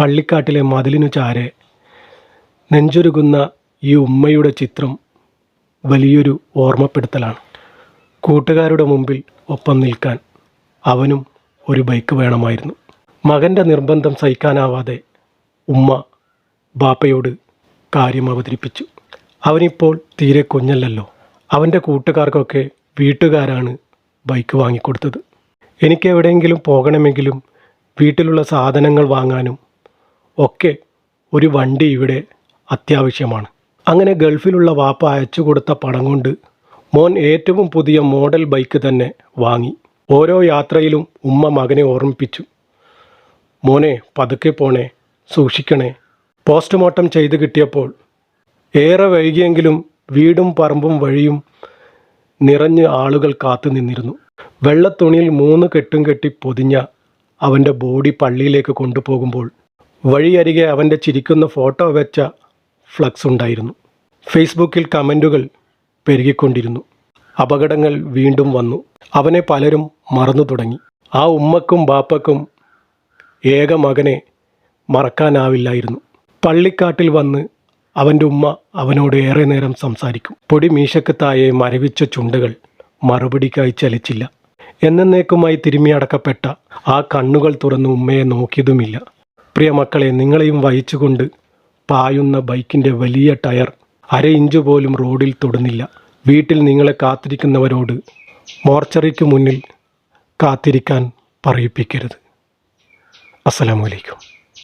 പള്ളിക്കാട്ടിലെ മതിലിനു ചാരെ നെഞ്ചൊരുകുന്ന ഈ ഉമ്മയുടെ ചിത്രം വലിയൊരു ഓർമ്മപ്പെടുത്തലാണ്. കൂട്ടുകാരുടെ മുമ്പിൽ ഒപ്പം നിൽക്കാൻ അവനും ഒരു ബൈക്ക് വേണമായിരുന്നു. മകന്റെ നിർബന്ധം സഹിക്കാനാവാതെ ഉമ്മ ബാപ്പയോട് കാര്യം അവതരിപ്പിച്ചു. അവനിപ്പോൾ തീരെ കുഞ്ഞല്ലല്ലോ. അവന്റെ കൂട്ടുകാർക്കൊക്കെ വീട്ടുകാരാണ് ബൈക്ക് വാങ്ങിക്കൊടുത്തത്. എനിക്ക് എവിടെയെങ്കിലും പോകണമെങ്കിലും വീട്ടിലുള്ള സാധനങ്ങൾ വാങ്ങാനും ഒക്കെ ഒരു വണ്ടി ഇവിടെ അത്യാവശ്യമാണ്. അങ്ങനെ ഗൾഫിലുള്ള വാപ്പ അയച്ചു കൊടുത്ത പണം കൊണ്ട് മോൻ ഏറ്റവും പുതിയ മോഡൽ ബൈക്ക് തന്നെ വാങ്ങി. ഓരോ യാത്രയിലും ഉമ്മ മകനെ ഓർമ്മിപ്പിച്ചു. മോനെ പതുക്കെ പോണേ സൂക്ഷിക്കണേ. പോസ്റ്റ്മോർട്ടം ചെയ്ത് കിട്ടിയപ്പോൾ ഏറെ വൈകിയെങ്കിലും വീടും പറമ്പും വഴിയും നിറഞ്ഞ് ആളുകൾ കാത്തു നിന്നിരുന്നു. വെള്ളത്തുണിയിൽ മൂന്ന് കെട്ടും കെട്ടി പൊതിഞ്ഞ അവന്റെ ബോഡി പള്ളിയിലേക്ക് കൊണ്ടുപോകുമ്പോൾ വഴിയരികെ അവന്റെ ചിരിക്കുന്ന ഫോട്ടോ വെച്ച ഫ്ലക്സ് ഉണ്ടായിരുന്നു. ഫേസ്ബുക്കിൽ കമന്റുകൾ പെരുകിക്കൊണ്ടിരുന്നു. അപകടങ്ങൾ വീണ്ടും വന്നു. അവനെ പലരും മറന്നു തുടങ്ങി. ആ ഉമ്മക്കും ബാപ്പക്കും ഏക മകനെ മറക്കാനാവില്ലായിരുന്നു. പള്ളിക്കാട്ടിൽ വന്ന് അവന്റെ ഉമ്മ അവനോട് ഏറെ നേരം സംസാരിക്കും. പൊടി മീശക്ക് താഴെ മരവിച്ച ചുണ്ടുകൾ മറുപടിക്കായി ചലിച്ചില്ല. എന്നേക്കുമായി തിരുമിയടക്കപ്പെട്ട ആ കണ്ണുകൾ തുറന്ന് ഉമ്മയെ നോക്കിയതുമില്ല. പ്രിയ മക്കളെ നിങ്ങളെയും വഹിച്ചുകൊണ്ട് പായുന്ന ബൈക്കിന്റെ വലിയ ടയർ അര ഇഞ്ച് പോലും റോഡിൽ തൊടുന്നില്ല. വീട്ടിൽ നിങ്ങളെ കാത്തിരിക്കുന്നവരോട് മോർച്ചറിക്ക് മുന്നിൽ കാത്തിരിക്കാൻ പറയിപ്പിക്കരുത്. അസ്സലാമു അലൈക്കും.